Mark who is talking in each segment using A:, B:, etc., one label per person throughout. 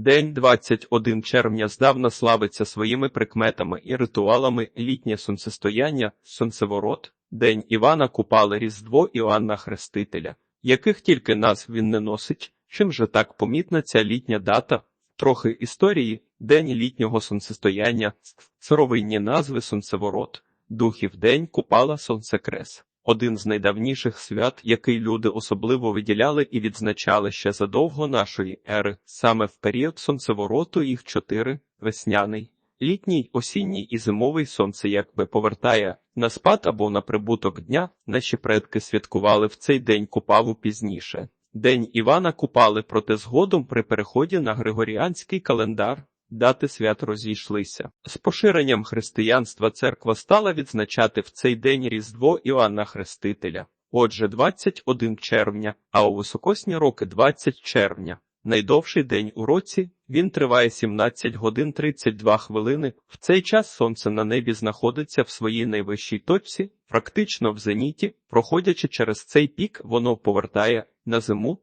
A: День 21 червня здавна славиться своїми прикметами і ритуалами літнє сонцестояння, сонцеворот, День Івана Купали Різдво Іоанна Хрестителя, яких тільки назв він не носить. Чим же так помітна ця літня дата? Трохи історії, День літнього сонцестояння, сировинні назви Сонцеворот, Духів День Купала Сонцекрес. Один з найдавніших свят, який люди особливо виділяли і відзначали ще задовго нашої ери, саме в період сонцевороту їх чотири весняний, літній, осінній і зимовий сонце якби повертає на спад або на прибуток дня. Наші предки святкували в цей день Купаву пізніше. День Івана Купали, проте згодом при переході на Григоріанський календар дати свят розійшлися. З поширенням християнства церква стала відзначати в цей день Різдво Іоанна Хрестителя. Отже, 21 червня, а у високосні роки 20 червня. Найдовший день у році він триває 17 годин 32 хвилини. В цей час сонце на небі знаходиться в своїй найвищій точці, практично в зеніті, проходячи через цей пік, воно повертає на зиму,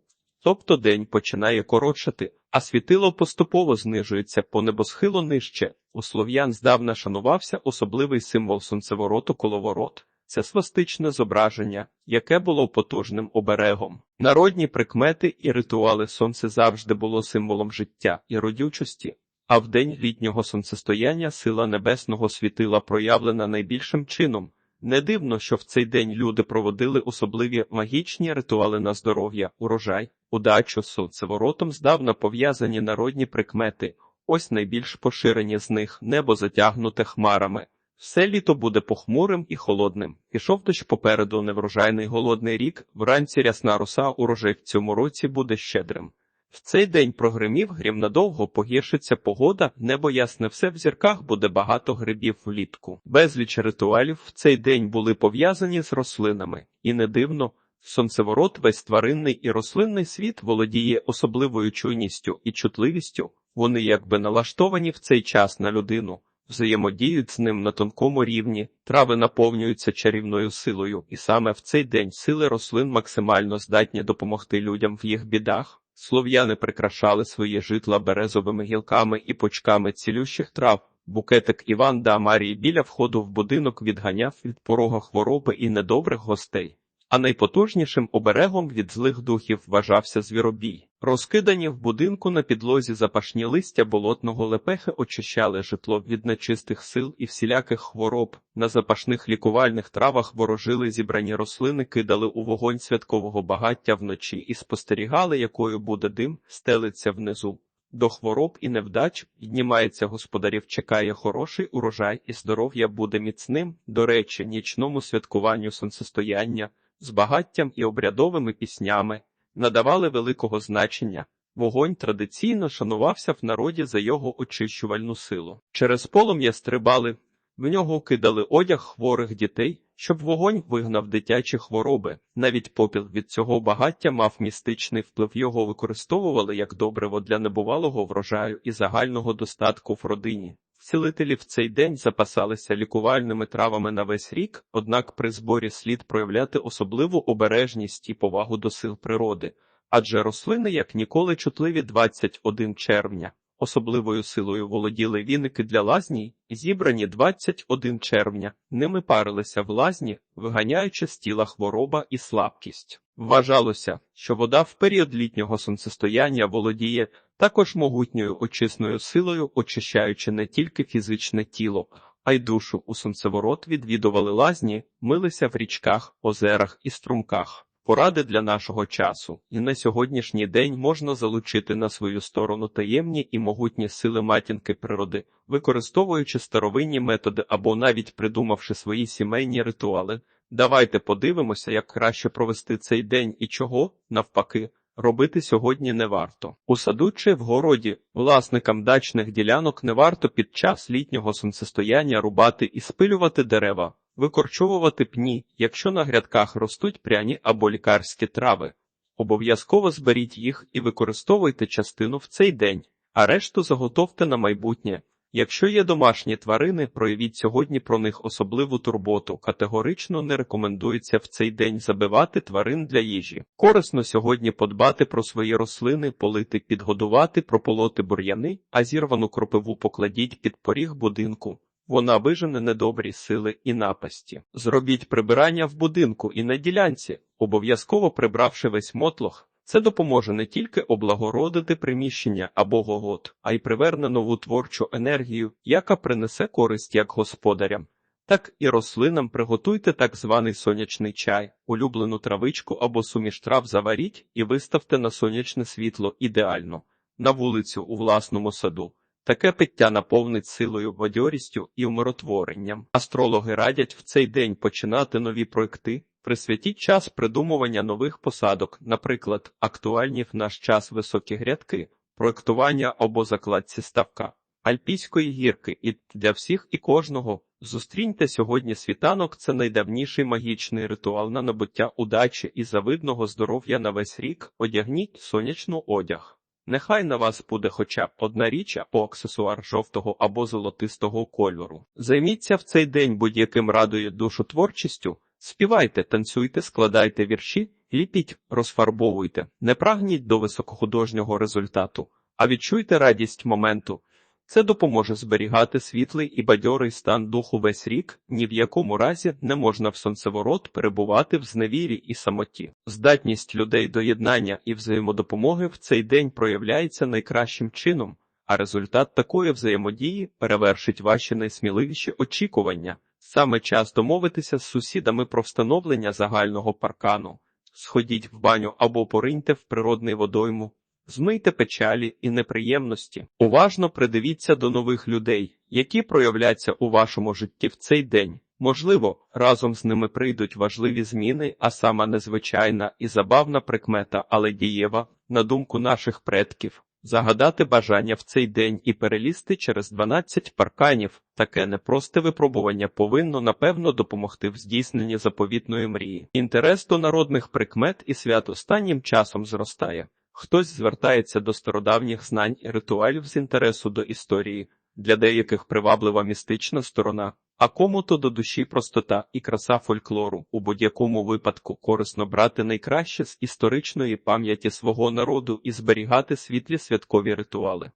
A: тобто день починає коротшати, а світило поступово знижується по небосхилу нижче. У слов'ян здавна шанувався особливий символ сонцевороту коловорот. Це свастичне зображення, яке було потужним оберегом. Народні прикмети і ритуали сонце завжди було символом життя і родючості, а в день літнього сонцестояння сила небесного світила проявлена найбільшим чином. Не дивно, що в цей день люди проводили особливі магічні ритуали на здоров'я, урожай, удачу сонцеворотом здавна пов'язані народні прикмети. Ось найбільш поширені з них небо затягнуте хмарами. Все літо буде похмурим і холодним. Пішов дощ попереду неврожайний голодний рік, вранці рясна роса урожай в цьому році буде щедрим. В цей день прогримів грім надовго погіршиться погода, небо ясне все в зірках буде багато грибів влітку. Безліч ритуалів в цей день були пов'язані з рослинами, і не дивно, сонцеворот весь тваринний і рослинний світ володіє особливою чуйністю і чутливістю. Вони якби налаштовані в цей час на людину взаємодіють з ним на тонкому рівні, трави наповнюються чарівною силою, і саме в цей день сили рослин максимально здатні допомогти людям в їх бідах. Слов'яни прикрашали свої житла березовими гілками і почками цілющих трав. Букетик Іван да Марії біля входу в будинок відганяв від порога хвороби і недобрих гостей. А найпотужнішим оберегом від злих духів вважався звіробій. Розкидані в будинку на підлозі запашні листя болотного лепехи очищали житло від нечистих сил і всіляких хвороб. На запашних лікувальних травах ворожили зібрані рослини, кидали у вогонь святкового багаття вночі і спостерігали, якою буде дим, стелиться внизу. До хвороб і невдач піднімається господарів, чекає хороший урожай, і здоров'я буде міцним. До речі, нічному святкуванню сонцестояння з багаттям і обрядовими піснями надавали великого значення. Вогонь традиційно шанувався в народі за його очищувальну силу. Через полум'я стрибали, в нього кидали одяг хворих дітей, щоб вогонь вигнав дитячі хвороби. Навіть попіл від цього багаття мав містичний вплив. Його використовували як добриво для небувалого врожаю і загального достатку в родині. Цілителі в цей день запасалися лікувальними травами на весь рік, однак при зборі слід проявляти особливу обережність і повагу до сил природи, адже рослини як ніколи чутливі 21 червня. Особливою силою володіли віники для лазні, зібрані 21 червня. Ними парилися в лазні, виганяючи з тіла хвороба і слабкість. Вважалося, що вода в період літнього сонцестояння володіє також могутньою очисною силою, очищаючи не тільки фізичне тіло, а й душу у сонцеворот відвідували лазні, милися в річках, озерах і струмках. Поради для нашого часу, і на сьогоднішній день можна залучити на свою сторону таємні і могутні сили матінки природи, використовуючи старовинні методи або навіть придумавши свої сімейні ритуали. Давайте подивимося, як краще провести цей день і чого, навпаки, робити сьогодні не варто. У саду чи в городі власникам дачних ділянок не варто під час літнього сонцестояння рубати і спилювати дерева, викорчовувати пні, якщо на грядках ростуть пряні або лікарські трави. Обов'язково зберіть їх і використовуйте частину в цей день, а решту заготовте на майбутнє. Якщо є домашні тварини, проявіть сьогодні про них особливу турботу. Категорично не рекомендується в цей день забивати тварин для їжі. Корисно сьогодні подбати про свої рослини, полити, підгодувати, прополоти бур'яни, а зірвану кропиву покладіть під поріг будинку. Вона вижене недобрі сили і напасті. Зробіть прибирання в будинку і на ділянці, обов'язково прибравши весь мотлох. Це допоможе не тільки облагородити приміщення або гогот, а й приверне нову творчу енергію, яка принесе користь як господарям, так і рослинам приготуйте так званий сонячний чай, улюблену травичку або суміш трав заваріть і виставте на сонячне світло ідеально, на вулицю у власному саду. Таке пиття наповнить силою, бадьорістю і умиротворенням. Астрологи радять в цей день починати нові проекти, присвятіть час придумування нових посадок, наприклад, актуальні в наш час високі грядки, проектування або закладці ставка, альпійської гірки і для всіх і кожного. Зустріньте сьогодні світанок це найдавніший магічний ритуал на набуття удачі і завидного здоров'я на весь рік. Одягніть сонячну одяг. Нехай на вас буде хоча б одна річ або аксесуар жовтого або золотистого кольору. Займіться в цей день будь-яким радує душу творчістю, співайте, танцюйте, складайте вірші, ліпіть, розфарбовуйте, не прагніть до високохудожнього результату, а відчуйте радість моменту. Це допоможе зберігати світлий і бадьорий стан духу весь рік, ні в якому разі не можна в сонцеворот перебувати в зневірі і самоті. Здатність людей до єднання і взаємодопомоги в цей день проявляється найкращим чином, а результат такої взаємодії перевершить ваші найсміливіші очікування. Саме час домовитися з сусідами про встановлення загального паркану. Сходіть в баню або пориньте в природний водойму. Змийте печалі і неприємності. Уважно придивіться до нових людей, які проявляться у вашому житті в цей день. Можливо, разом з ними прийдуть важливі зміни, а сама незвичайна і забавна прикмета, але дієва, на думку наших предків. Загадати бажання в цей день і перелізти через 12 парканів. Таке непросте випробування повинно напевно допомогти в здійсненні заповітної мрії. Інтерес до народних прикмет і свят останнім часом зростає. Хтось звертається до стародавніх знань і ритуалів з інтересу до історії, для деяких приваблива містична сторона, а кому-то до душі простота і краса фольклору. У будь-якому випадку корисно брати найкраще з історичної пам'яті свого народу і зберігати світлі святкові ритуали.